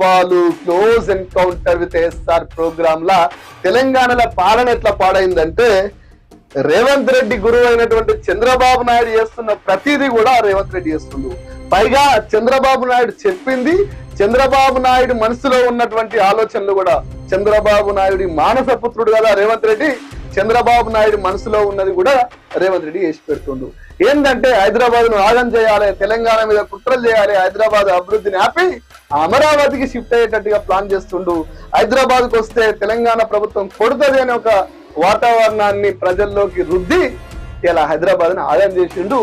సవాలు close encounter with SR program లా తెలంగాణలో పాలన ఎట్లా పాడైందంటే రేవంత్ రెడ్డి గురువు అయినటువంటి చంద్రబాబు నాయుడు చేస్తున్న ప్రతిదీ కూడా రేవంత్ రెడ్డి చేస్తుండు. పైగా చంద్రబాబు నాయుడు చెప్పింది చంద్రబాబు నాయుడు మనసులో ఉన్నటువంటి ఆలోచనలు కూడా. చంద్రబాబు నాయుడి మానస పుత్రుడు కదా రేవంత్ రెడ్డి చంద్రబాబు నాయుడు మనసులో ఉన్నది కూడా రేవంత్ రెడ్డి చేసి పెడుతుండు. ఏంటంటే హైదరాబాద్ను ఆగం చేయాలి తెలంగాణ మీద కుట్రలు చేయాలి హైదరాబాద్ అభివృద్ధిని ఆపి అమరావతికి షిఫ్ట్ అయ్యేటట్టుగా ప్లాన్ చేస్తుండు. హైదరాబాద్కు వస్తే తెలంగాణ ప్రభుత్వం కొడుతుంది అనే ఒక వాతావరణాన్ని ప్రజల్లోకి రుద్ది ఇలా హైదరాబాద్ను ఆగం చేసిండు.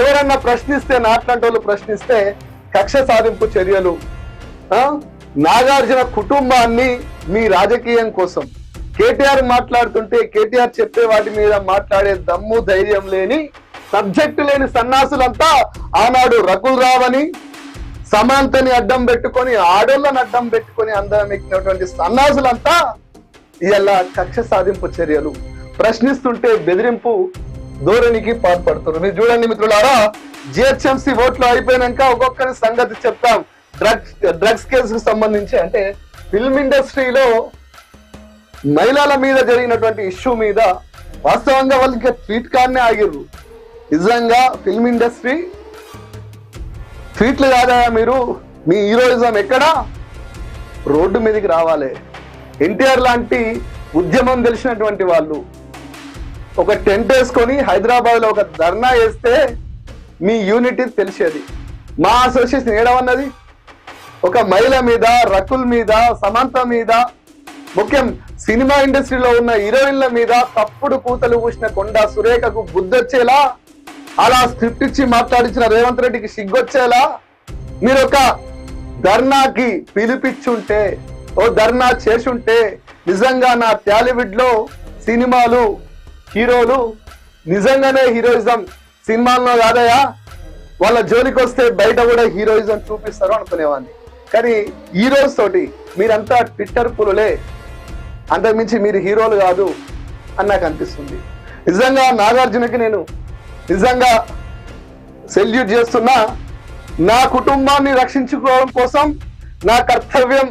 ఎవరన్నా ప్రశ్నిస్తే నాట్లాంటి వాళ్ళు ప్రశ్నిస్తే కక్ష సాధింపు చర్యలు నాగార్జున కుటుంబాన్ని మీ రాజకీయం కోసం. కేటీఆర్ మాట్లాడుతుంటే కేటీఆర్ చెప్పే వాటి మీద మాట్లాడే దమ్ము ధైర్యం లేని సబ్జెక్టు లేని సన్నాసులంతా ఆనాడు రకుల్ రావని సమాంతని అడ్డం పెట్టుకొని ఆడోళ్ళని అడ్డం పెట్టుకొని అందరం ఎక్కినటువంటి సన్నాసులంతా ఇలా కక్ష సాధింపు చర్యలు. ప్రశ్నిస్తుంటే బెదిరింపు ధోరణికి పాల్పడుతున్నారు. మీరు చూడండి మిత్రులారా జిహెచ్ఎంసీ ఓట్లు అయిపోయినాక ఒక్కొక్కరి సంగతి చెప్తాం. డ్రగ్స్ డ్రగ్స్ కేసుకు సంబంధించి అంటే ఫిల్మ్ ఇండస్ట్రీలో మహిళల మీద జరిగినటువంటి ఇష్యూ మీద వాస్తవంగా వాళ్ళు ఇంకా ట్వీట్ కార్డ్నే ఆగిర్రు. నిజంగా ఫిల్మ్ ఇండస్ట్రీ ఫీట్లు కాదా మీరు? మీ హీరోయిజం ఎక్కడా? రోడ్డు మీదకి రావాలి. ఎన్టీఆర్ లాంటి ఉద్యమం తెలిసినటువంటి వాళ్ళు ఒక టెంట్ వేసుకొని హైదరాబాద్లో ఒక ధర్నా వేస్తే మీ యూనిటీ తెలిసేది. మా అసోసియేషన్ ఏడవన్నది ఒక మహిళ మీద రకుల్ మీద సమంత మీద ముఖ్యం సినిమా ఇండస్ట్రీలో ఉన్న హీరోయిన్ల మీద తప్పుడు కూతలు పూసిన కొండ సురేఖకు బుద్ధొచ్చేలా అలా స్క్రిప్ట్ ఇచ్చి మాట్లాడించిన రేవంత్ రెడ్డికి సిగ్గొచ్చేలా మీరు ఒక ధర్నాకి పిలిపించుంటే ఓ ధర్నా చేసుంటే నిజంగా నా టాలీవుడ్లో సినిమాలు హీరోలు నిజంగానే హీరోయిజం సినిమాల్లో కాదయా వాళ్ళ జోలికి వస్తే బయట కూడా హీరోయిజం చూపిస్తారు అనుకునేవాడిని. కానీ హీరోస్ తోటి మీరంతా ట్విట్టర్ పులులే. అంతకుమించి మీరు హీరోలు కాదు అని నాకు అనిపిస్తుంది. నిజంగా నాగార్జునకి నేను నిజంగా సెల్యూట్ చేస్తున్నా నా కుటుంబాన్ని రక్షించుకోవడం కోసం నా కర్తవ్యం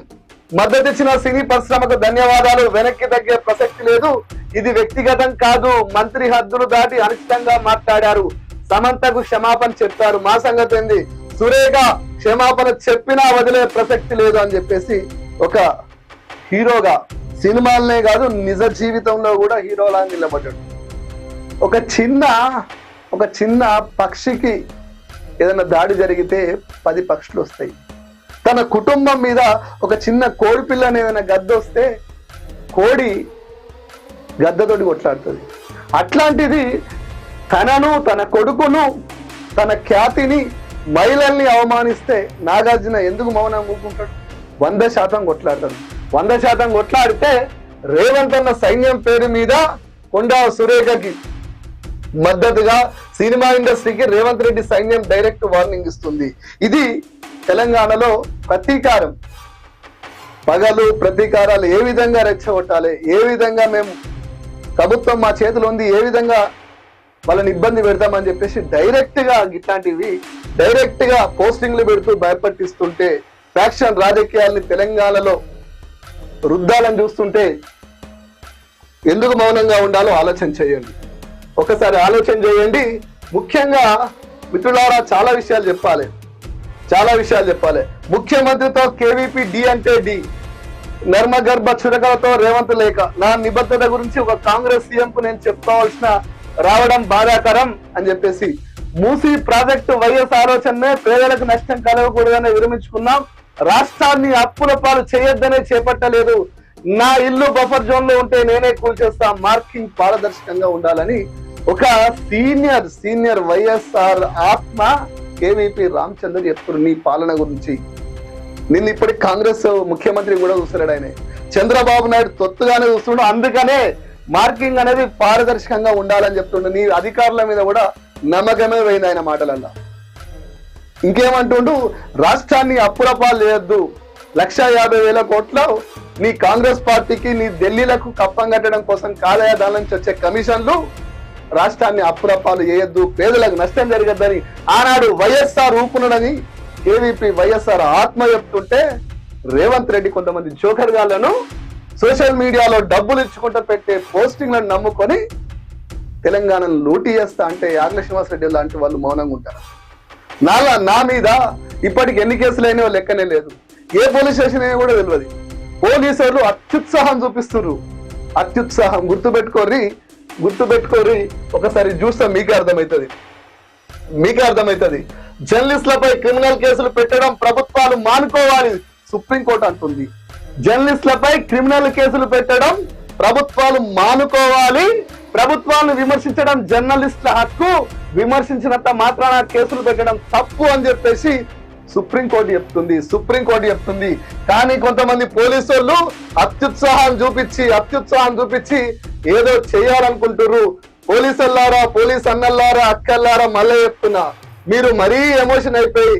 మద్దతు ఇచ్చిన సినీ పరిశ్రమకు ధన్యవాదాలు. వెనక్కి తగ్గే ప్రసక్తి లేదు. ఇది వ్యక్తిగతం కాదు. మంత్రి హద్దులు దాటి అనుచితంగా మాట్లాడారు. సమంతకు క్షమాపణ చెప్పారు. మా సంగతి ఏంది? సురేఖ క్షమాపణ చెప్పినా వదిలే ప్రసక్తి లేదు అని చెప్పేసి ఒక హీరోగా సినిమాలనే కాదు నిజ జీవితంలో కూడా హీరోలా నిలబడ్డాడు. ఒక చిన్న ఒక చిన్న పక్షికి ఏదైనా దాడి జరిగితే పది పక్షులు వస్తాయి. తన కుటుంబం మీద ఒక చిన్న కోడి పిల్లని ఏదైనా గద్ద వస్తే కోడి గద్దతోటి కొట్లాడుతుంది. అట్లాంటిది తనను తన కొడుకును తన ఖ్యాతిని మహిళల్ని అవమానిస్తే నాగార్జున ఎందుకు మౌనం కూకుంటాడు వంద శాతం కొట్లాడతాడు. వంద శాతం కొట్లాడితే రేవంత్ అన్న సైన్యం పేరు మీద కొండా సురేఖకి మద్దతుగా సినిమా ఇండస్ట్రీకి రేవంత్ రెడ్డి సైన్యం డైరెక్ట్ వార్నింగ్ ఇస్తుంది. ఇది తెలంగాణలో ప్రతీకారం. పగలు ప్రతీకారాలు ఏ విధంగా రెచ్చగొట్టాలి ఏ విధంగా మేము ప్రభుత్వం మా చేతిలో ఉంది ఏ విధంగా వాళ్ళని ఇబ్బంది పెడతామని చెప్పేసి డైరెక్ట్గా ఇట్లాంటివి డైరెక్ట్గా పోస్టింగ్లు పెడుతూ భయపట్టిస్తుంటే ఫ్యాక్షన్ రాజకీయాల్ని తెలంగాణలో రుద్దాలని చూస్తుంటే ఎందుకు మౌనంగా ఉండాలో ఆలోచన చేయండి. ఒకసారి ఆలోచన చేయండి. ముఖ్యంగా మిత్రులారా చాలా విషయాలు చెప్పాలి. చాలా విషయాలు చెప్పాలి. ముఖ్యమంత్రితో కేవీపీ డి అంటే డి నర్మగర్భ చురకలతో రేవంత్ లేఖ నా నిబద్ధత గురించి ఒక కాంగ్రెస్ సీఎం కు నేను చెప్పుకోవాల్సిన రావడం బాధాకరం అని చెప్పేసి. మూసీ ప్రాజెక్టు వైఎస్ ఆలోచననే పేదలకు నష్టం కలగకూడదని విరమించుకున్నాం. రాష్ట్రాన్ని అప్పుల పాలు చేయొద్దనే చేపట్టలేదు. నా ఇల్లు బఫర్ జోన్లో ఉంటే నేనే కూల్చేస్తా. మార్కింగ్ పారదర్శకంగా ఉండాలని ఒక సీనియర్ సీనియర్ వైఎస్ఆర్ ఆత్మ కేవీపీ రామచంద్ర చెప్తున్నారు నీ పాలన గురించి? నిన్న ఇప్పటి కాంగ్రెస్ ముఖ్యమంత్రి కూడా చూస్తున్నాడు ఆయన. చంద్రబాబు నాయుడు తొత్తుగానే చూస్తున్నాడు అందుకనే మార్కింగ్ అనేది పారదర్శకంగా ఉండాలని చెప్తుండు. నీ అధికారుల మీద కూడా నమ్మకమే పోయింది ఆయన మాటలల్లో. ఇంకేమంటుండు? రాష్ట్రాన్ని అప్పులపాలు చేయొద్దు. లక్ష యాభై వేల కోట్ల నీ కాంగ్రెస్ పార్టీకి నీ ఢిల్లీలకు కప్పం కట్టడం కోసం కాలయాదాల నుంచి వచ్చే కమిషన్లు రాష్ట్రాన్ని అప్పులప్పాలు చేయొద్దు పేదలకు నష్టం జరగద్దని ఆనాడు వైఎస్ఆర్ ఊపునడని ఏవీపీ వైఎస్ఆర్ ఆత్మ చెప్తుంటే రేవంత్ రెడ్డి కొంతమంది జోకర్ గాళ్ళను సోషల్ మీడియాలో డబ్బులు ఇచ్చుకుంటూ పెట్టే పోస్టింగ్లను నమ్ముకొని తెలంగాణను లూటీ చేస్తా అంటే యాగ్ల శ్రీనివాసరెడ్డి లాంటి వాళ్ళు మౌనంగా ఉంటారు. నాలా నా మీద ఇప్పటికి ఎన్ని కేసులు అయినా లెక్కనే లేదు. ఏ పోలీస్ స్టేషన్ అయినా కూడా తెలియదు. పోలీసులు అత్యుత్సాహం చూపిస్తున్నారు అత్యుత్సాహం గుర్తుపెట్టుకొని గుర్తుపెట్టుకొని ఒకసారి చూస్తే మీకు అర్థమవుతుంది మీకు అర్థమవుతుంది జర్నలిస్టులపై క్రిమినల్ కేసులు పెట్టడం ప్రభుత్వాలు మానుకోవాలి సుప్రీంకోర్టు అంటుంది. జర్నలిస్టులపై క్రిమినల్ కేసులు పెట్టడం ప్రభుత్వాలు మానుకోవాలి ప్రభుత్వాలను విమర్శించడం జర్నలిస్టుల హక్కు విమర్శించినంత మాత్రాన కేసులు పెట్టడం తప్పు అని చెప్పేసి సుప్రీంకోర్టు చెప్తుంది సుప్రీంకోర్టు చెప్తుంది. కానీ కొంతమంది పోలీసు వాళ్ళు అత్యుత్సాహం చూపించి అత్యుత్సాహం చూపించి ఏదో చేయాలనుకుంటున్నారు పోలీసులారా పోలీస్ అన్నల్లారా అక్కల్లారా మళ్ళీ చెప్తున్నా. మీరు మరీ ఎమోషన్ అయిపోయి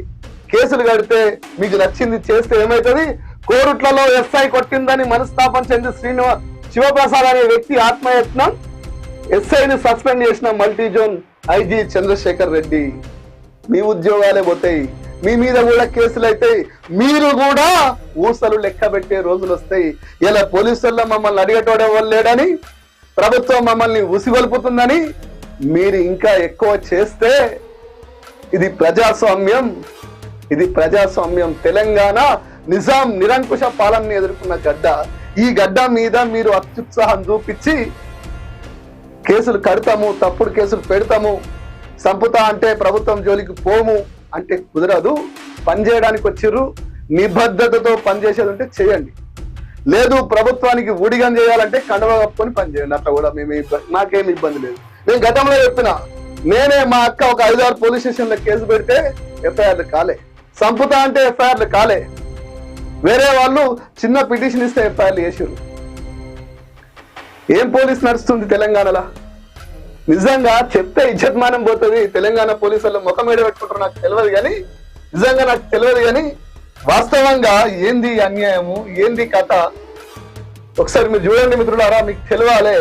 కేసులు కడితే మీకు నచ్చింది చేస్తే ఏమవుతుంది కోరుట్లలో ఎస్ఐ కొట్టిందని మనస్తాపం చెంది శ్రీనివాస్ శివప్రసాద్ అనే వ్యక్తి ఆత్మయత్నం ఎస్ఐని సస్పెండ్ చేసిన multi zone IG Chandrashekar Reddy. మీ ఉద్యోగాలే పోతాయి. మీ మీద కూడా కేసులు అవుతాయి మీరు కూడా ఊసలు లెక్క పెట్టే రోజులు వస్తాయి. ఇలా పోలీసుల్లో మమ్మల్ని అడిగేటోడే వాళ్ళు లేడని? ప్రభుత్వం మమ్మల్ని ఉసిగొల్పుతుందని మీరు ఇంకా ఎక్కువ చేస్తే ఇది ప్రజాస్వామ్యం ఇది ప్రజాస్వామ్యం తెలంగాణ నిజాం నిరంకుశ పాలనని ఎదుర్కొన్న గడ్డ. ఈ గడ్డ మీద మీరు అత్యుత్సాహం చూపించి కేసులు కడతాము తప్పుడు కేసులు పెడతాము. సంపుతా అంటే ప్రభుత్వం జోలికి పోము అంటే కుదరదు. పనిచేయడానికి వచ్చిర్రు. నిబద్ధతతో పనిచేసేది ఉంటే చేయండి. లేదు ప్రభుత్వానికి ఊడిగం చేయాలంటే కండవ కప్పుకొని పనిచేయండి అట్లా కూడా మేము నాకేం ఇబ్బంది లేదు. నేను గతంలో చెప్పిన నేనే మా అక్క ఒక ఐదారు పోలీస్ స్టేషన్లో కేసు పెడితే ఎఫ్ఐఆర్లు కాలే. సంపుత అంటే ఎఫ్ఐఆర్లు కాలే. వేరే వాళ్ళు చిన్న పిటిషన్ ఇస్తే ఎఫ్ఐఆర్లు చేసారు ఏం పోలీస్ నడుస్తుంది తెలంగాణలో? నిజంగా చెప్తే ఇజ్జత్మానం పోతుంది. తెలంగాణ పోలీసులు ముఖం మీద పెట్టుకుంటారు నాకు తెలియదు కానీ నిజంగా నాకు తెలియదు కానీ వాస్తవంగా ఏంది అన్యాయము? ఏంది కథ? ఒకసారి మీరు చూడండి మిత్రులారా మీకు తెలియాలే.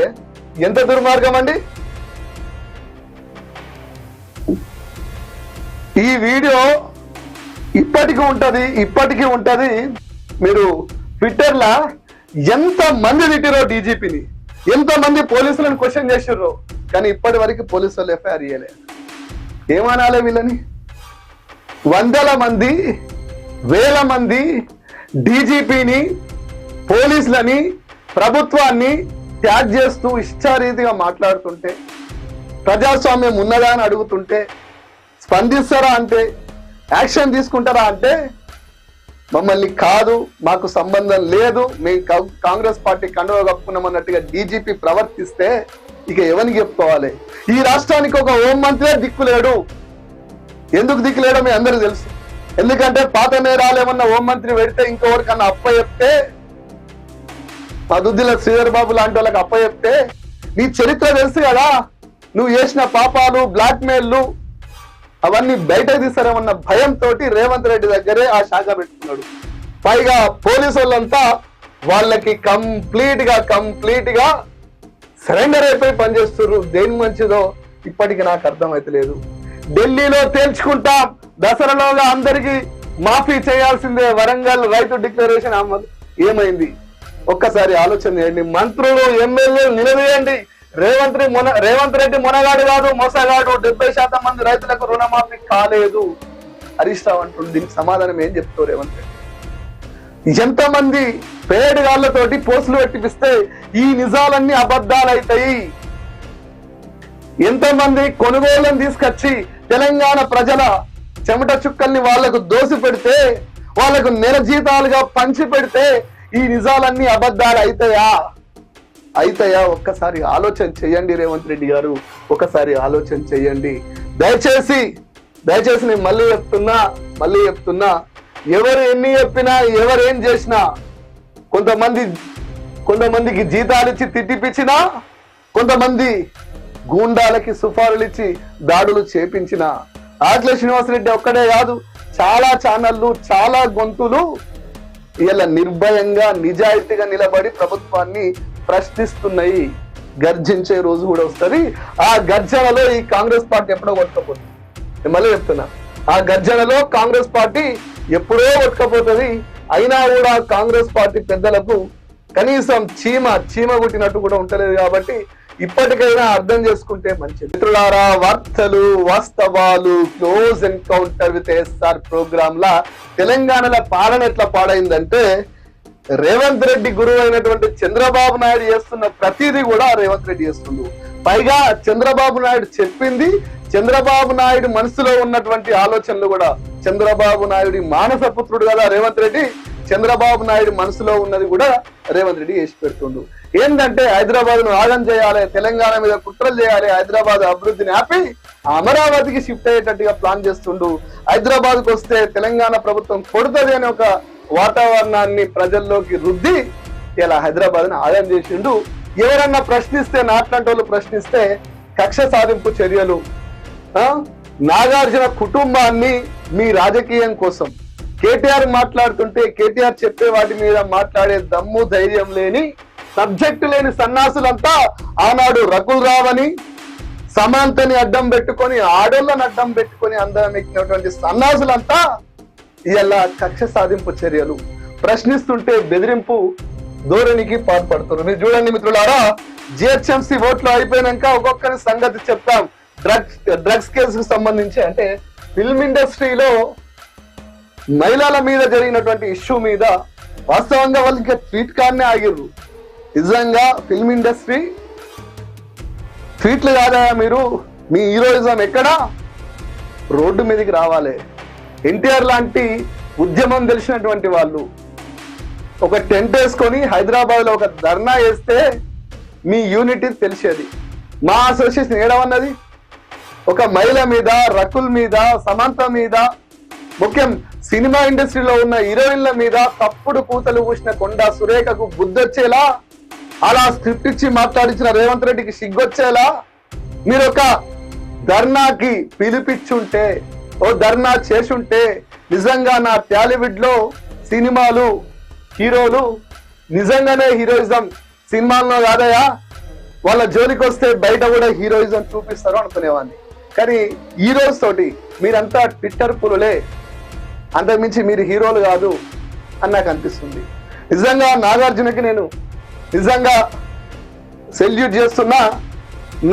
ఎంత దుర్మార్గం అండి? ఈ వీడియో ఇప్పటికీ ఉంటది ఇప్పటికీ ఉంటది. మీరు ట్విట్టర్ లా ఎంత మంది తిట్టిరో డీజీపీని? ఎంత మంది పోలీసులను క్వశ్చన్ చేసిర్రో? కానీ ఇప్పటి వరకు పోలీసులు ఎఫ్ఐఆర్ ఇయ్యలే. ఏమనాలే వీళ్ళని? వందల మంది వేల మంది డీజీపీని పోలీసులని ప్రభుత్వాన్ని ట్యాగ్ చేస్తూ ఇష్టారీతిగా మాట్లాడుతుంటే ప్రజాస్వామ్యం ఉన్నదా అని అడుగుతుంటే స్పందిస్తారా అంటే యాక్షన్ తీసుకుంటారా అంటే మమ్మల్ని కాదు మాకు సంబంధం లేదు మేము కాంగ్రెస్ పార్టీ కండువ కప్పుకున్నామన్నట్టుగా డీజీపీ ప్రవర్తిస్తే ఇక ఎవరిని చెప్పుకోవాలి? ఈ రాష్ట్రానికి ఒక హోం మంత్రే దిక్కులేడు ఎందుకు దిక్కులేడో మీ అందరికీ తెలుసు. ఎందుకంటే పాత నేరాలు ఏమన్నా మంత్రి పెడితే ఇంకొకరికన్నా అప్ప చెప్తే పదుద్దిల శ్రీధర్ బాబు లాంటి వాళ్ళకి అప్ప చెప్తే నీ చరిత్ర తెలుసు కదా నువ్వు చేసిన పాపాలు బ్లాక్ మెయిల్లు అవన్నీ బయటకు తీస్తారేమన్న భయంతో రేవంత్ రెడ్డి దగ్గరే ఆ శాఖ పెట్టుకున్నాడు. పైగా పోలీసు వాళ్ళంతా వాళ్ళకి కంప్లీట్గా కంప్లీట్గా సరెండర్ అయిపోయి పనిచేస్తున్నారు దేని మంచిదో ఇప్పటికి నాకు అర్థమైతలేదు. ఢిల్లీలో తేల్చుకుంటాం. దసరాలోగా అందరికి మాఫీ చేయాల్సిందే వరంగల్ రైతు డిక్లరేషన్ ఏమైంది? ఒక్కసారి ఆలోచన చేయండి. మంత్రులు ఎమ్మెల్యేలు నిలవేయండి రేవంత్ రెడ్డి మొన రేవంత్ రెడ్డి మొనగాడు కాదు మోసగాడు. డెబ్బై శాతం మంది రైతులకు రుణమాఫీ కాలేదు. హరీష్ రావు అంటుండు దీనికి సమాధానం ఏం చెప్తావు రేవంత్ రెడ్డి? ఎంతమంది పేడుగాళ్ళతోటి పోస్టులు పెట్టిపిస్తే ఈ నిజాలన్నీ అబద్ధాలైతాయి. ఎంతమంది కొనుగోళ్ళను తీసుకొచ్చి తెలంగాణ ప్రజల చెమట చుక్కల్ని వాళ్ళకు దోసి పెడితే వాళ్ళకు నెల జీతాలుగా పంచి పెడితే ఈ నిజాలన్నీ అబద్ధాలు అవుతాయా అయితాయా? ఒక్కసారి ఆలోచన చేయండి రేవంత్ రెడ్డి గారు. ఒకసారి ఆలోచన చేయండి. దయచేసి దయచేసి నేను మళ్ళీ చెప్తున్నా మళ్ళీ చెప్తున్నా. ఎవరు ఎన్ని చెప్పినా ఎవరు ఏం చేసినా కొంతమంది కొంతమందికి జీతాలు ఇచ్చి తిట్టిపించినా కొంతమంది గూండాలకి సుఫారులు ఇచ్చి దాడులు చేపించినా ఆట్ల శ్రీనివాసరెడ్డి ఒక్కడే కాదు చాలా ఛానళ్ళు చాలా గొంతులు ఇలా నిర్భయంగా నిజాయితీగా నిలబడి ప్రభుత్వాన్ని ప్రశ్నిస్తున్నాయి. గర్జించే రోజు కూడా వస్తుంది. ఆ గర్జనలో ఈ కాంగ్రెస్ పార్టీ ఎప్పుడో కొట్టుకపోతుంది. నేను మళ్ళీ చెప్తున్నా. ఆ గర్జనలో కాంగ్రెస్ పార్టీ ఎప్పుడో కొట్టుకపోతుంది. అయినా కూడా కాంగ్రెస్ పార్టీ పెద్దలకు కనీసం చీమ చీమ కొట్టినట్టు కూడా ఉంటలేదు కాబట్టి ఇప్పటికైనా అర్థం చేసుకుంటే మంచిది. మిత్రులారా వార్తలు వాస్తవాలు close encounter with SR programme లా తెలంగాణలో పాలన ఎట్లా పాడైందంటే రేవంత్ రెడ్డి గురువు అయినటువంటి చంద్రబాబు నాయుడు చేస్తున్న ప్రతిదీ కూడా రేవంత్ రెడ్డి చేస్తుండు. పైగా చంద్రబాబు నాయుడు చెప్పింది చంద్రబాబు నాయుడు మనసులో ఉన్నటువంటి ఆలోచనలు కూడా చంద్రబాబు నాయుడి మానస పుత్రుడు కదా రేవంత్ రెడ్డి చంద్రబాబు నాయుడు మనసులో ఉన్నది కూడా రేవంత్ రెడ్డి వేసి పెడుతుండు. ఏంటంటే హైదరాబాద్ను ఆగం చేయాలి తెలంగాణ మీద కుట్రలు చేయాలి హైదరాబాద్ అభివృద్ధిని ఆపి అమరావతికి షిఫ్ట్ అయ్యేటట్టుగా ప్లాన్ చేస్తుండు. హైదరాబాద్కు వస్తే తెలంగాణ ప్రభుత్వం కొడుతుంది అనే ఒక వాతావరణాన్ని ప్రజల్లోకి రుద్ది ఇలా హైదరాబాద్ను ఆగం చేసిండు. ఎవరన్నా ప్రశ్నిస్తే నాట్లాంటి ప్రశ్నిస్తే కక్ష సాధింపు చర్యలు నాగార్జున కుటుంబాన్ని మీ రాజకీయం కోసం కేటీఆర్ మాట్లాడుతుంటే కేటీఆర్ చెప్పే వాటి మీద మాట్లాడే దమ్ము ధైర్యం లేని సబ్జెక్టు లేని సన్నాసులంతా ఆనాడు రకుల్ రావని సమాంతని అడ్డం పెట్టుకొని ఆడోళ్ళని అడ్డం పెట్టుకొని అందరం ఎక్కినటువంటి సన్నాసులంతా ఇలా కక్ష సాధింపు చర్యలు. ప్రశ్నిస్తుంటే బెదిరింపు ధోరణికి పాల్పడుతున్నారు. మీరు చూడండి మిత్రులారా జిహెచ్ఎంసీ ఓట్లు అయిపోయినాక ఒక్కొక్కరి సంగతి చెప్తాం. డ్రగ్స్ డ్రగ్స్ కేసుకు సంబంధించి అంటే ఫిల్మ్ ఇండస్ట్రీలో మహిళల మీద జరిగినటువంటి ఇష్యూ మీద వాస్తవంగా వాళ్ళు ఇంకా ట్వీట్ కార్నే ఆగిర్రు. నిజంగా ఫిల్మ్ ఇండస్ట్రీ ట్వీట్లు కాదా మీరు? మీ హీరోయిజం ఎక్కడా? రోడ్డు మీదకి రావాలి. ఎన్టీఆర్ లాంటి ఉద్యమం తెలిసినటువంటి వాళ్ళు ఒక టెంట్ వేసుకొని హైదరాబాద్లో ఒక ధర్నా వేస్తే మీ యూనిటీ తెలిసేది. మా అసోసియేషన్ ఏడవన్నది ఒక మహిళ మీద రకుల్ మీద సమంత మీద ముఖ్యం సినిమా ఇండస్ట్రీలో ఉన్న హీరోయిన్ల మీద తప్పుడు కూతలు పూసిన కొండ సురేఖకు బుద్ధొచ్చేలా? అలా స్క్రిప్ట్ ఇచ్చి మాట్లాడించిన రేవంత్ రెడ్డికి సిగ్గొచ్చేలా? మీరు ఒక ధర్నాకి పిలిపించుంటే ఓ ధర్నా చేసుంటే నిజంగా నా టాలీవుడ్లో సినిమాలు హీరోలు నిజంగానే హీరోయిజం సినిమాల్లో కాదయా? వాళ్ళ జోలికి వస్తే బయట కూడా హీరోయిజం చూపిస్తారు అనుకునేవాడిని. కానీ హీరోస్ తోటి మీరంతా ట్విట్టర్ పులులే. అంతకుమించి మీరు హీరోలు కాదు అని నాకు అనిపిస్తుంది. నిజంగా నాగార్జునకి నేను నిజంగా సెల్యూట్ చేస్తున్నా.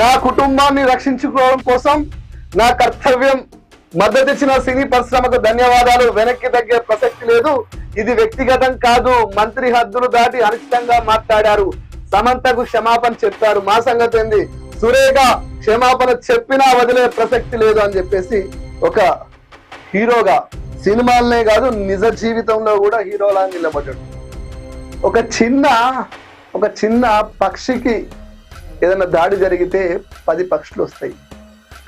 నా కుటుంబాన్ని రక్షించుకోవడం కోసం నా కర్తవ్యం మద్దతు ఇచ్చిన సినీ పరిశ్రమకు ధన్యవాదాలు. వెనక్కి తగ్గే ప్రసక్తి లేదు. ఇది వ్యక్తిగతం కాదు. మంత్రి హద్దులు దాటి అనిష్టంగా మాట్లాడారు. సమంతకు క్షమాపణ చెప్పారు. మా సంగతి ఏంది? సురేఖ క్షమాపణ చెప్పినా వదిలే ప్రసక్తి లేదు అని చెప్పేసి ఒక హీరోగా సినిమాలనే కాదు నిజ జీవితంలో కూడా హీరోలా నిలబడ్డాడు. ఒక చిన్న ఒక చిన్న పక్షికి ఏదైనా దాడి జరిగితే పది పక్షులు వస్తాయి.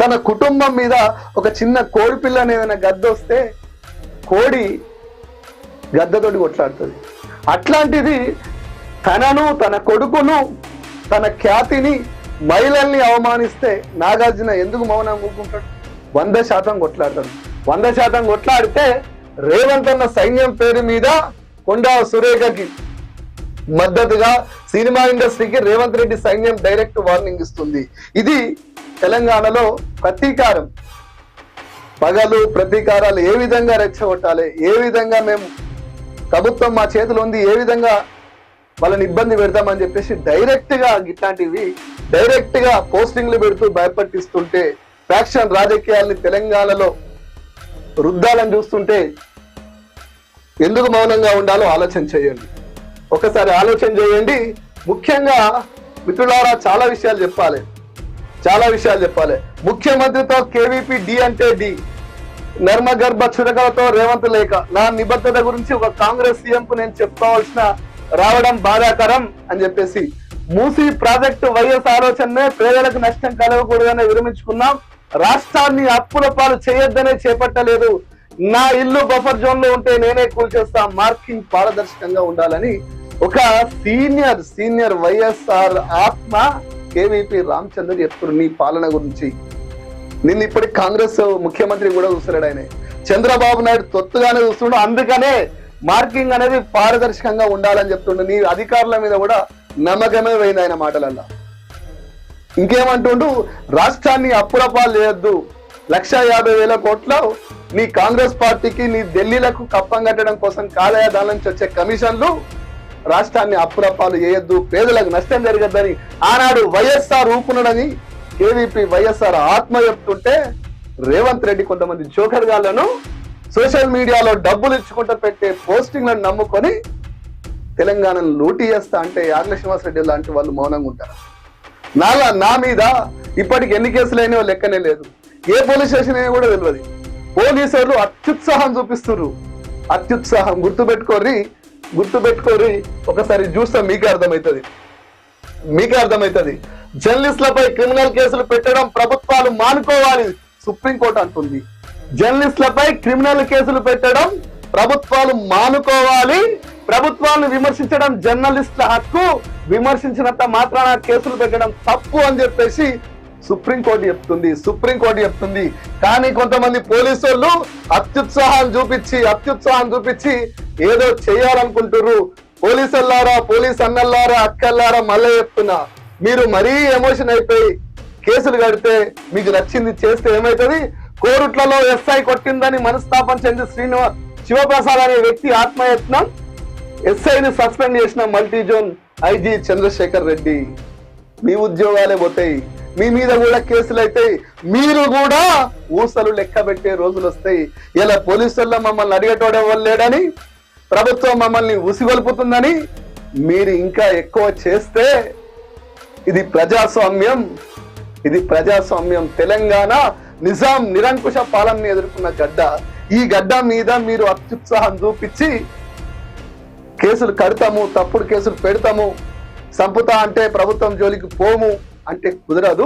తన కుటుంబం మీద ఒక చిన్న కోడి పిల్లని ఏదైనా గద్ద వస్తే కోడి గద్దతోటి కొట్లాడుతుంది. అట్లాంటిది తనను తన కొడుకును తన ఖ్యాతిని మహిళల్ని అవమానిస్తే నాగార్జున ఎందుకు మౌనం కూకుంటాడు వంద శాతం కొట్లాడతాడు. వంద శాతం కొట్లాడితే రేవంత్ అన్న సైన్యం పేరు మీద కొండా సురేఖకి మద్దతుగా సినిమా ఇండస్ట్రీకి రేవంత్ రెడ్డి సైన్యం డైరెక్ట్ వార్నింగ్ ఇస్తుంది. ఇది తెలంగాణలో ప్రతీకారం. పగలు ప్రతీకారాలు ఏ విధంగా రెచ్చగొట్టాలి ఏ విధంగా మేము ప్రభుత్వం మా చేతిలో ఉంది ఏ విధంగా వాళ్ళని ఇబ్బంది పెడతామని చెప్పేసి డైరెక్ట్గా ఇట్లాంటివి డైరెక్ట్గా పోస్టింగ్లు పెడుతూ భయపట్టిస్తుంటే ఫ్యాక్షన్ రాజకీయాల్ని తెలంగాణలో రుద్దాలని చూస్తుంటే ఎందుకు మౌనంగా ఉండాలో ఆలోచన చేయండి. ఒకసారి ఆలోచన చేయండి. ముఖ్యంగా మిత్రులారా చాలా విషయాలు చెప్పాలి. చాలా విషయాలు చెప్పాలి. ముఖ్యమంత్రితో కేవీపీ డి అంటే డి. నర్మగర్భ చురకలతో రేవంత్ లేక. నా నిబద్ధత గురించి ఒక కాంగ్రెస్ సీఎంకు నేను చెప్పుకోవాల్సిన రావడం బాధాకరం అని చెప్పేసి. మూసి ప్రాజెక్టు వైఎస్ ఆలోచననే పేదలకు నష్టం కలగకూడదని విరమించుకున్నాం. రాష్ట్రాన్ని అప్పుల పాలు చేయొద్దనే చేపట్టలేదు. నా ఇల్లు బఫర్ జోన్లో ఉంటే నేనే కూల్చేస్తా మార్కింగ్ పారదర్శకంగా ఉండాలని ఒక సీనియర్ సీనియర్ వైఎస్ఆర్ ఆత్మ కేవీపీ రామచంద్ర చెప్తున్నారు నీ పాలన గురించి. నిన్న ఇప్పటికి కాంగ్రెస్ ముఖ్యమంత్రి కూడా చూస్తున్నాడు ఆయన. చంద్రబాబు నాయుడు తొత్తుగానే చూస్తున్నాడు అందుకనే మార్కింగ్ అనేది పారదర్శకంగా ఉండాలని చెప్తుండు. నీ అధికారుల మీద కూడా నమ్మకమే పోయింది ఆయన మాటలల్లో. ఇంకేమంటుండు? రాష్ట్రాన్ని అప్పులపాలు చేయొద్దు. లక్ష యాభై వేల కోట్ల నీ కాంగ్రెస్ పార్టీకి నీ ఢిల్లీలకు కప్పం కట్టడం కోసం కాలయాదాల నుంచి వచ్చే కమిషన్లు రాష్ట్రాన్ని అప్పురప్పాలు చేయొద్దు. పేదలకు నష్టం జరగద్దని ఆనాడు వైఎస్ఆర్ ఊపునడని కేవీపీ వైఎస్ఆర్ ఆత్మ చెప్తుంటే రేవంత్ రెడ్డి కొంతమంది జోకర్ గాళ్ళను సోషల్ మీడియాలో డబ్బులు ఇచ్చుకుంటూ పెట్టే పోస్టింగ్లను నమ్ముకొని తెలంగాణను లూటీ చేస్తా అంటే యార్ల శ్రీనివాసరెడ్డి లాంటి వాళ్ళు మౌనంగా ఉంటారు. నాలా నా మీద ఇప్పటికి ఎన్ని కేసులు అయినా లెక్కనే లేదు. ఏ పోలీస్ స్టేషన్ అయినా కూడా తెలియదు పోలీసులు అత్యుత్సాహం చూపిస్తున్నారు అత్యుత్సాహం గుర్తుపెట్టుకోరి గుర్తుపెట్టుకోరి ఒకసారి చూస్తే మీకే అర్థమవుతుంది మీకే అర్థమవుతుంది జర్నలిస్టులపై క్రిమినల్ కేసులు పెట్టడం ప్రభుత్వాలు మానుకోవాలి సుప్రీంకోర్టు అంటుంది. జర్నలిస్టులపై క్రిమినల్ కేసులు పెట్టడం ప్రభుత్వాలు మానుకోవాలి ప్రభుత్వాన్ని విమర్శించడం జర్నలిస్టుల హక్కు విమర్శించినంత మాత్రాన కేసులు పెట్టడం తప్పు అని చెప్పేసి సుప్రీంకోర్టు చెప్తుంది సుప్రీంకోర్టు చెప్తుంది. కానీ కొంతమంది పోలీసు వాళ్ళు అత్యుత్సాహం చూపించి అత్యుత్సాహం చూపించి ఏదో చేయాలనుకుంటున్నారు పోలీసులారా పోలీస్ అన్నల్లారా అక్కల్లారా మళ్ళీ చెప్తున్నా. మీరు మరీ ఎమోషన్ అయిపోయి కేసులు కడితే మీకు నచ్చింది చేస్తే ఏమవుతుంది కోరుట్లలో ఎస్ఐ కొట్టిందని మనస్తాపం చెంది శ్రీనివాస్ శివప్రసాద్ అనే వ్యక్తి ఆత్మయత్నం ఎస్ఐని సస్పెండ్ చేసిన multi zone IG Chandrashekar Reddy. మీ ఉద్యోగాలే పోతాయి. మీ మీద కూడా కేసులు అవుతాయి మీరు కూడా ఊసలు లెక్క పెట్టే రోజులు వస్తాయి. ఇలా పోలీసుల్లో మమ్మల్ని అడిగేటోడే వాళ్ళు లేడని ప్రభుత్వం మమ్మల్ని ఉసిగొల్పుతుందని మీరు ఇంకా ఎక్కువ చేస్తే ఇది ప్రజాస్వామ్యం. ఇది ప్రజాస్వామ్యం. తెలంగాణ నిజాం నిరంకుశ పాలనని ఎదుర్కొన్న గడ్డ. ఈ గడ్డ మీద మీరు అత్యుత్సాహం చూపించి కేసులు కడతాము తప్పుడు కేసులు పెడతాము సంపుతా అంటే ప్రభుత్వం జోలికి పోము అంటే కుదరదు.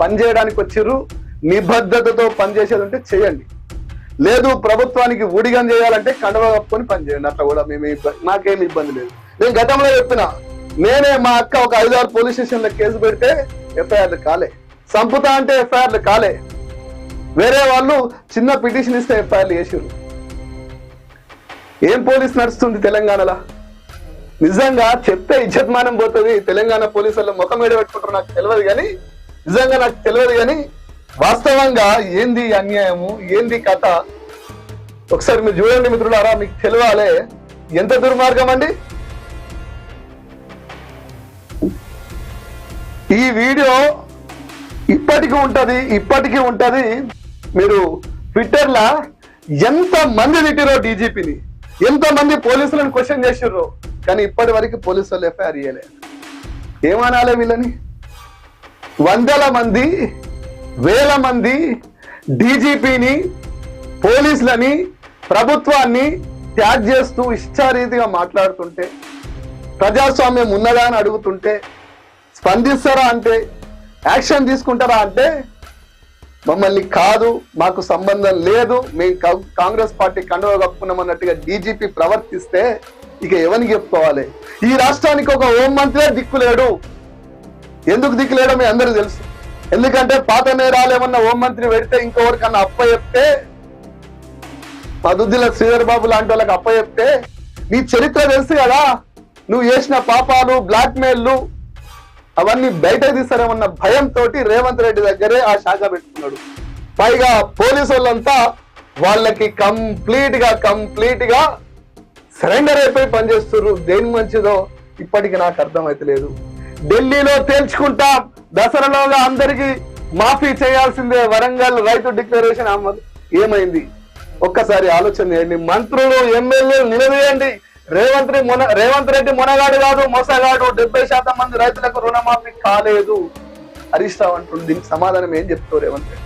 పనిచేయడానికి వచ్చిర్రు నిబద్ధతతో పనిచేసేది ఉంటే చేయండి. లేదు ప్రభుత్వానికి ఊడిగం చేయాలంటే కండవ కప్పుకొని పనిచేయండి అట్లా కూడా మేము మాకేమి ఇబ్బంది లేదు. నేను గతంలో చెప్పిన నేనే మా అక్క ఒక ఐదారు పోలీస్ స్టేషన్లో కేసు పెడితే ఎఫ్ఐఆర్లు కాలే. సంపుతా అంటే ఎఫ్ఐఆర్లు కాలే. వేరే వాళ్ళు చిన్న పిటిషన్ ఇస్తే ఎఫ్ఐఆర్లు చేసిర్రు. ఏం పోలీస్ నడుస్తుంది తెలంగాణలో? నిజంగా చెప్తే ఇజ్జత్మానం పోతుంది. తెలంగాణ పోలీసుల ముఖం ఏడబెట్టుకుంటారు నాకు తెలియదు కానీ నిజంగా నాకు తెలియదు కానీ వాస్తవంగా ఏంది అన్యాయము? ఏంది కథ? ఒకసారి మీరు చూడండి మిత్రులారా మీకు తెలియాలే ఎంత దుర్మార్గం అండి? ఈ వీడియో ఇప్పటికీ ఉంటది ఇప్పటికీ ఉంటది. మీరు ట్విట్టర్ లా ఎంత మంది తిట్టిరో డీజీపీని? ఎంతో మంది పోలీసులను క్వశ్చన్ చేసిర్రో కానీ ఇప్పటి వరకు పోలీసు వాళ్ళు ఎఫ్ఐఆర్ ఇయ్యలే. ఏమనాలే వీళ్ళని? వందల మంది వేల మంది డీజీపీని పోలీసులని ప్రభుత్వాన్ని త్యాగ్ చేస్తూ ఇష్టారీతిగా మాట్లాడుతుంటే ప్రజాస్వామ్యం ఉన్నదా అని అడుగుతుంటే స్పందిస్తారా అంటే యాక్షన్ తీసుకుంటారా అంటే మమ్మల్ని కాదు మాకు సంబంధం లేదు. మేము కాంగ్రెస్ పార్టీ కండువ కప్పుకున్నాం అన్నట్టుగా డీజీపీ ప్రవర్తిస్తే ఇక ఎవరిని చెప్పుకోవాలి? ఈ రాష్ట్రానికి ఒక హోం మంత్రే దిక్కులేడు ఎందుకు దిక్కులేడో మీ అందరూ తెలుసు. ఎందుకంటే పాత నేరాలు ఏమన్నా హోం మంత్రి పెడితే ఇంకొకరికన్నా అప్ప చెప్తే పదుద్దిల శ్రీధర్ బాబు లాంటి వాళ్ళకి అప్ప చెప్తే నీ చరిత్ర తెలుసు కదా. నువ్వు చేసిన పాపాలు బ్లాక్మెయిల్లు అవన్నీ బయట తీస్తారేమన్న భయంతో రేవంత్ రెడ్డి దగ్గరే ఆ శాఖ పెట్టుకున్నాడు. పైగా పోలీసు వాళ్ళంతా వాళ్ళకి కంప్లీట్గా కంప్లీట్గా సరెండర్ అయిపోయి పనిచేస్తున్నారు దేని మంచిదో ఇప్పటికి నాకు అర్థమైతలేదు ఢిల్లీలో తేల్చుకుంటాం దసరాలోగా అందరికి మాఫీ చేయాల్సిందే వరంగల్ రైతు డిక్లరేషన్ అమలు. ఏమైంది? ఒక్కసారి ఆలోచన చేయండి. మంత్రులు ఎమ్మెల్యేలు నిలవేయండి రేవంత్ రెడ్డి మొన రేవంత్ రెడ్డి మునగాడు కాదు మోసగాడు. డెబ్బై శాతం మంది రైతులకు రుణమాఫీ కాలేదు. హరీష్ రావు అంటుంది. దీనికి సమాధానం ఏం చెప్తావు రేవంత్ రెడ్డి?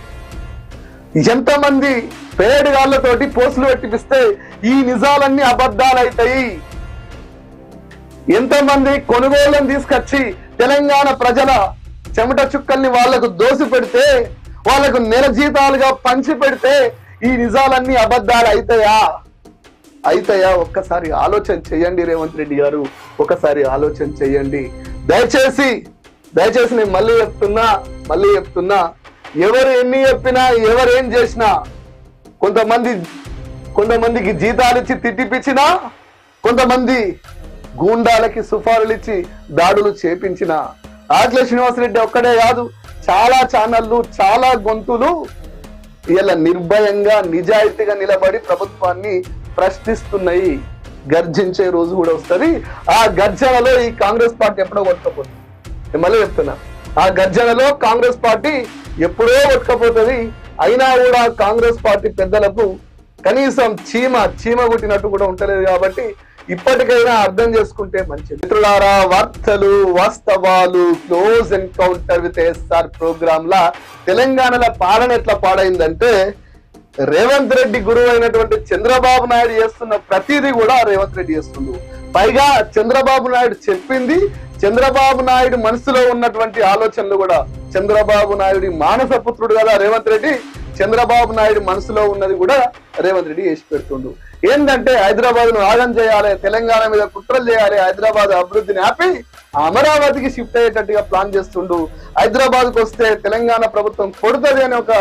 ఎంతమంది పేడుగాళ్ళతోటి పోస్టులు పెట్టిపిస్తే ఈ నిజాలన్నీ అబద్ధాలైతాయి. ఎంతమంది కొనుగోళ్ళని తీసుకొచ్చి తెలంగాణ ప్రజల చెమట చుక్కల్ని వాళ్ళకు దోసి పెడితే వాళ్ళకు నెల జీతాలుగా పంచి పెడితే ఈ నిజాలన్నీ అబద్ధాలు అవుతాయా అయితయా ఒక్కసారి ఆలోచన చేయండి రేవంత్ రెడ్డి గారు ఒకసారి ఆలోచన చేయండి దయచేసి దయచేసి నేను మళ్ళీ చెప్తున్నా మళ్ళీ చెప్తున్నా ఎవరు ఎన్ని చెప్పినా ఎవరు ఏం చేసినా కొంతమంది కొంతమందికి జీతాలు ఇచ్చి తిట్టిపించినా కొంతమంది గూండాలకి సుఫారులు ఇచ్చి దాడులు చేపించిన ఆట్ల శ్రీనివాసరెడ్డి ఒక్కడే కాదు చాలా ఛానళ్ళు చాలా గొంతులు ఇలా నిర్భయంగా నిజాయితీగా నిలబడి ప్రభుత్వాన్ని ప్రశ్నిస్తున్నాయి గర్జించే రోజు కూడా వస్తుంది. ఆ గర్జనలో ఈ కాంగ్రెస్ పార్టీ ఎప్పుడో కొట్టకపోతుంది. నేను మళ్ళీ చెప్తున్నా ఆ గర్జనలో కాంగ్రెస్ పార్టీ ఎప్పుడో కొట్టకపోతుంది. అయినా కూడా కాంగ్రెస్ పార్టీ పెద్దలకు కనీసం చీమ చీమ కొట్టినట్టు కూడా ఉంటలేదు కాబట్టి ఇప్పటికైనా అర్థం చేసుకుంటే మంచిది. మిత్రులారా వార్తలు వాస్తవాలు close encounter with SR programme లా తెలంగాణలో పాలన ఎట్లా పాడైందంటే రేవంత్ రెడ్డి గురువు అయినటువంటి చంద్రబాబు నాయుడు చేస్తున్న ప్రతిదీ కూడా రేవంత్ రెడ్డి చేస్తుండు. పైగా చంద్రబాబు నాయుడు చెప్పింది చంద్రబాబు నాయుడు మనసులో ఉన్నటువంటి ఆలోచనలు కూడా చంద్రబాబు నాయుడి మానస పుత్రుడు కదా రేవంత్ రెడ్డి చంద్రబాబు నాయుడు మనసులో ఉన్నది కూడా రేవంత్ రెడ్డి చేసి పెడుతుండు. ఏంటంటే హైదరాబాద్ను ఆగం చేయాలి తెలంగాణ మీద కుట్రలు చేయాలి హైదరాబాద్ అభివృద్ధిని ఆపి అమరావతికి షిఫ్ట్ అయ్యేటట్టుగా ప్లాన్ చేస్తుండు. హైదరాబాద్కు వస్తే తెలంగాణ ప్రభుత్వం కొడుతుంది అనే ఒక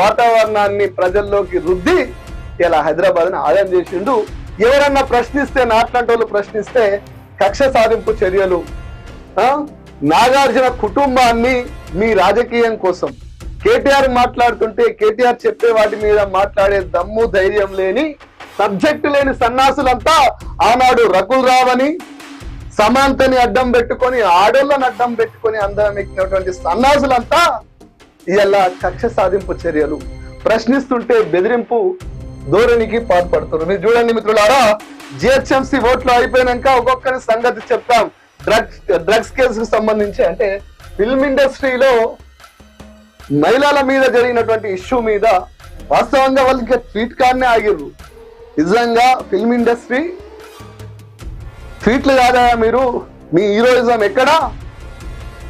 వాతావరణాన్ని ప్రజల్లోకి రుద్ది ఇలా హైదరాబాద్ని ఆదాయం చేసిండు. ఎవరన్నా ప్రశ్నిస్తే నాట్లాంటి ప్రశ్నిస్తే కక్ష సాధింపు చర్యలు నాగార్జున కుటుంబాన్ని మీ రాజకీయం కోసం. కేటీఆర్ మాట్లాడుతుంటే కేటీఆర్ చెప్పే వాటి మీద మాట్లాడే దమ్ము ధైర్యం లేని సబ్జెక్టు లేని సన్నాసులంతా ఆనాడు రకుల్ రావని సమాంతని అడ్డం పెట్టుకొని ఆడోళ్ళని అడ్డం పెట్టుకొని అందరం ఎక్కినటువంటి సన్నాసులంతా ఇలా కక్ష సాధింపు చర్యలు. ప్రశ్నిస్తుంటే బెదిరింపు ధోరణికి పాల్పడుతున్నారు. మీరు చూడండి మిత్రులారా జిహెచ్ఎంసీ ఓట్లు అయిపోయినాక ఒక్కొక్కరి సంగతి చెప్తాం. డ్రగ్స్ డ్రగ్స్ కేసుకు సంబంధించి అంటే ఫిల్మ్ ఇండస్ట్రీలో మహిళల మీద జరిగినటువంటి ఇష్యూ మీద వాస్తవంగా వాళ్ళకి ట్వీట్ కార్డ్నే ఆగిర్రు. నిజంగా ఫిల్మ్ ఇండస్ట్రీ ట్వీట్లు కాదా మీరు? మీ హీరోయిజం ఎక్కడా?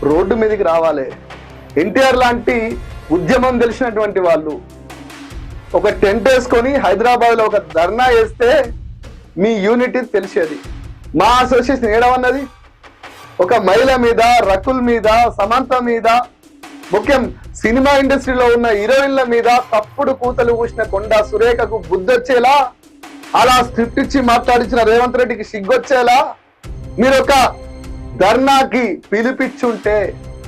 రోడ్డు మీదకి రావాలి. ఎన్టీఆర్ లాంటి ఉద్యమం తెలిసినటువంటి వాళ్ళు ఒక టెంట్ వేసుకొని హైదరాబాద్లో ఒక ధర్నా వేస్తే మీ యూనిటీ తెలిసేది. మా అసోసియేషన్ ఏడవన్నది ఒక మహిళ మీద రకుల్ మీద సమంత మీద ముఖ్యం సినిమా ఇండస్ట్రీలో ఉన్న హీరోయిన్ల మీద తప్పుడు కూతలు ఊసిన కొండ సురేఖకు బుద్ధొచ్చేలా అలా స్క్రిప్ట్ ఇచ్చి మాట్లాడించిన రేవంత్ రెడ్డికి సిగ్గొచ్చేలా మీరు ఒక ధర్నాకి పిలిపించుంటే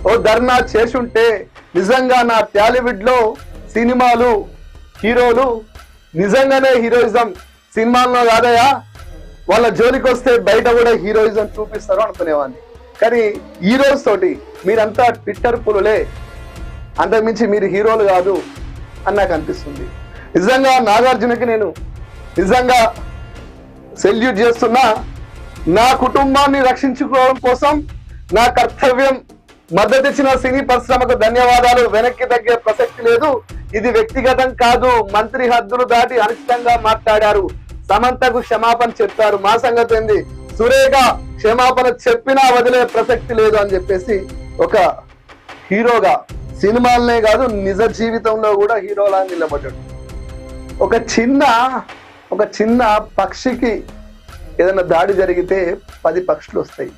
ఓ ధర్నా చేసుంటే నిజంగా నా టాలీవుడ్లో సినిమాలు హీరోలు నిజంగానే హీరోయిజం. సినిమాల్లో కాదయా వాళ్ళ జోలికి వస్తే బయట కూడా హీరోయిజం చూపిస్తారు అనుకునేవాడిని. కానీ హీరోస్ తోటి మీరంతా ట్విట్టర్ పులులే. అంతకుమించి మీరు హీరోలు కాదు అని నాకు అనిపిస్తుంది. నిజంగా నాగార్జునకి నేను నిజంగా సెల్యూట్ చేస్తున్నా. నా కుటుంబాన్ని రక్షించుకోవడం కోసం నా కర్తవ్యం మద్దతు ఇచ్చిన సినీ పరిశ్రమకు ధన్యవాదాలు. వెనక్కి తగ్గే ప్రసక్తి లేదు. ఇది వ్యక్తిగతం కాదు. మంత్రి హద్దులు దాటి అనుచితంగా మాట్లాడారు. సమంతకు క్షమాపణ చెప్పారు. మా సంగతి ఏంది? సురేఖ క్షమాపణ చెప్పినా వదిలే ప్రసక్తి లేదు అని చెప్పేసి ఒక హీరోగా సినిమాలనే కాదు నిజ జీవితంలో కూడా హీరోలా నిలబడ్డాడు. ఒక చిన్న ఒక చిన్న పక్షికి ఏదైనా దాడి జరిగితే పది పక్షులు వస్తాయి.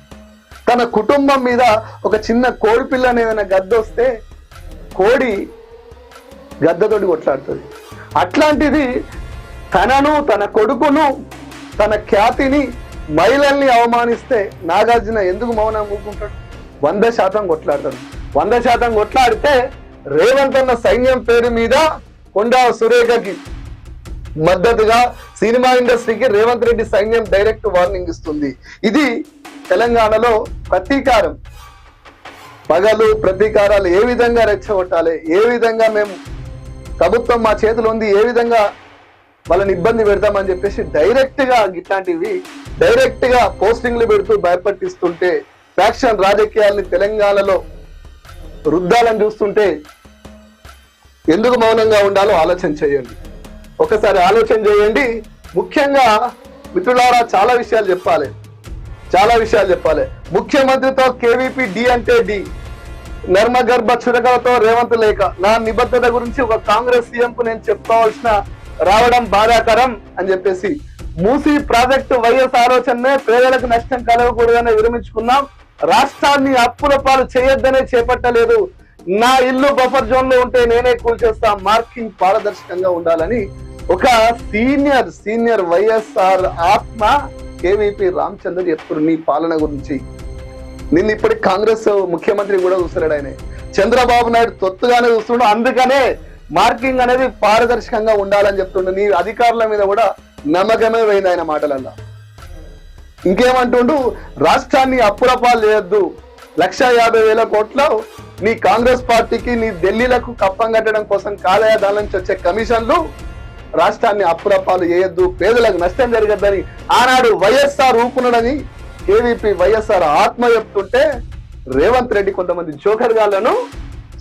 తన కుటుంబం మీద ఒక చిన్న కోడి పిల్లని ఏదైనా గద్ద వస్తే కోడి గద్దతోటి కొట్లాడుతుంది. అట్లాంటిది తనను తన కొడుకును తన ఖ్యాతిని మహిళల్ని అవమానిస్తే నాగార్జున ఎందుకు మౌనం ఊరుకుంటాడు వంద శాతం కొట్లాడతాడు. వంద శాతం కొట్లాడితే రేవంత్ అన్న సైన్యం పేరు మీద కొండా సురేఖకి మద్దతుగా సినిమా ఇండస్ట్రీకి రేవంత్ రెడ్డి సైన్యం డైరెక్ట్ వార్నింగ్ ఇస్తుంది. ఇది తెలంగాణలో ప్రతీకారం. పగలు ప్రతీకారాలు ఏ విధంగా రెచ్చగొట్టాలి ఏ విధంగా మేము ప్రభుత్వం మా చేతిలో ఉంది ఏ విధంగా వాళ్ళని ఇబ్బంది పెడతామని చెప్పేసి డైరెక్ట్గా ఇట్లాంటివి డైరెక్ట్గా పోస్టింగ్లు పెడుతూ భయపట్టిస్తుంటే ఫ్యాక్షన్ రాజకీయాల్ని తెలంగాణలో వృద్ధాలను చూస్తుంటే ఎందుకు మౌనంగా ఉండాలో ఆలోచన చేయండి. ఒకసారి ఆలోచన చేయండి. ముఖ్యంగా మిత్రులారా చాలా విషయాలు చెప్పాలి. చాలా విషయాలు చెప్పాలి. ముఖ్యమంత్రితో కేవీపీ డి అంటే డి. నర్మగర్భ చురకలతో రేవంత్ లేక. నా నిబద్ధత గురించి ఒక కాంగ్రెస్ సీఎం కు నేను చెప్పుకోవాల్సిన రావడం బాధాకరం అని చెప్పేసి. మూసీ ప్రాజెక్టు వైఎస్ ఆలోచననే పేదలకు నష్టం కలగకూడదనే విరమించుకున్నాం. రాష్ట్రాన్ని అప్పుల పాలు చేయొద్దనే చేపట్టలేదు. నా ఇల్లు బఫర్ జోన్లో ఉంటే నేనే కూల్చేస్తా. మార్కింగ్ పారదర్శకంగా ఉండాలని ఒక సీనియర్ సీనియర్ వైఎస్ఆర్ ఆత్మ కేవీపీ రామచంద్ర చెప్తున్నారు నీ పాలన గురించి? నిన్న ఇప్పటికి కాంగ్రెస్ ముఖ్యమంత్రి కూడా చూస్తున్నాడు ఆయన. చంద్రబాబు నాయుడు తొత్తుగానే చూస్తుండు అందుకనే మార్కింగ్ అనేది పారదర్శకంగా ఉండాలని చెప్తుండు. నీ అధికారుల మీద కూడా నమ్మకమే పోయింది ఆయన మాటలల్లో. ఇంకేమంటుండు? రాష్ట్రాన్ని అప్పురపాలు చేయొద్దు. లక్ష యాభై వేల కోట్ల నీ కాంగ్రెస్ పార్టీకి నీ ఢిల్లీలకు కప్పం కట్టడం కోసం కాదయా దాని నుంచి వచ్చే కమిషన్లు రాష్ట్రాన్ని అప్పురప్పాలు చేయొద్దు పేదలకు నష్టం జరగద్దని ఆనాడు వైఎస్ఆర్ ఊపునడని కేవీపీ వైఎస్ఆర్ ఆత్మ చెప్తుంటే రేవంత్ రెడ్డి కొంతమంది జోకర్ గాళ్ళను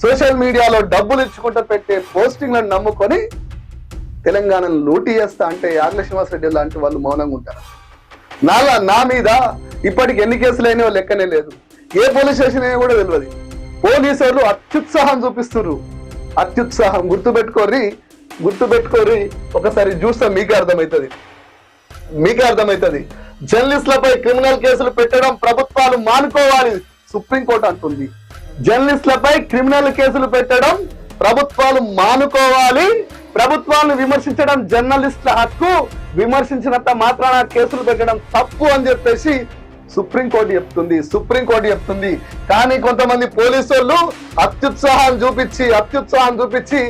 సోషల్ మీడియాలో డబ్బులు ఇచ్చుకుంటూ పెట్టే పోస్టింగ్లను నమ్ముకొని తెలంగాణను లూటీ చేస్తా అంటే యాగ్ల శ్రీనివాసరెడ్డి లాంటి వాళ్ళు మౌనంగా ఉంటారు. నాలా నా మీద ఇప్పటికి ఎన్ని కేసులు అయినా లెక్కనే లేదు. ఏ పోలీస్ స్టేషన్ అయినా కూడా తెలియదు. పోలీసులు అత్యుత్సాహం చూపిస్తున్నారు అత్యుత్సాహం గుర్తుపెట్టుకోరి గుర్తు పెట్టుకొని ఒకసారి చూస్తే మీకు అర్థమవుతుంది మీకు అర్థమవుతుంది జర్నలిస్టులపై క్రిమినల్ కేసులు పెట్టడం ప్రభుత్వాలు మానుకోవాలి సుప్రీంకోర్టు అంటుంది. జర్నలిస్టులపై క్రిమినల్ కేసులు పెట్టడం ప్రభుత్వాలు మానుకోవాలి ప్రభుత్వాలను విమర్శించడం జర్నలిస్టుల హక్కు విమర్శించినంత మాత్రాన కేసులు పెట్టడం తప్పు అని చెప్పేసి సుప్రీంకోర్టు చెప్తుంది సుప్రీంకోర్టు చెప్తుంది. కానీ కొంతమంది పోలీసు వాళ్ళు అత్యుత్సాహం చూపించి అత్యుత్సాహం చూపించి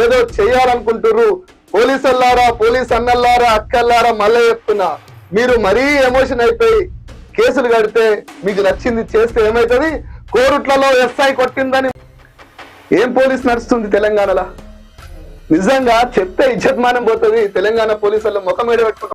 ఏదో చేయాలనుకుంటున్నారు పోలీసులారా పోలీస్ అన్నల్లారా అక్కల్లారా మళ్ళీ చెప్తున్నా. మీరు మరీ ఎమోషన్ అయిపోయి కేసులు కడితే మీకు నచ్చింది చేస్తే ఏమవుతుంది కోరుట్లలో ఎస్ఐ కొట్టిందని ఏం పోలీస్ నడుస్తుంది తెలంగాణలో? నిజంగా చెప్తే ఇజ్జత్మానం పోతుంది తెలంగాణ పోలీసుల్లో ముఖం మీద పెట్టుకుంటారు.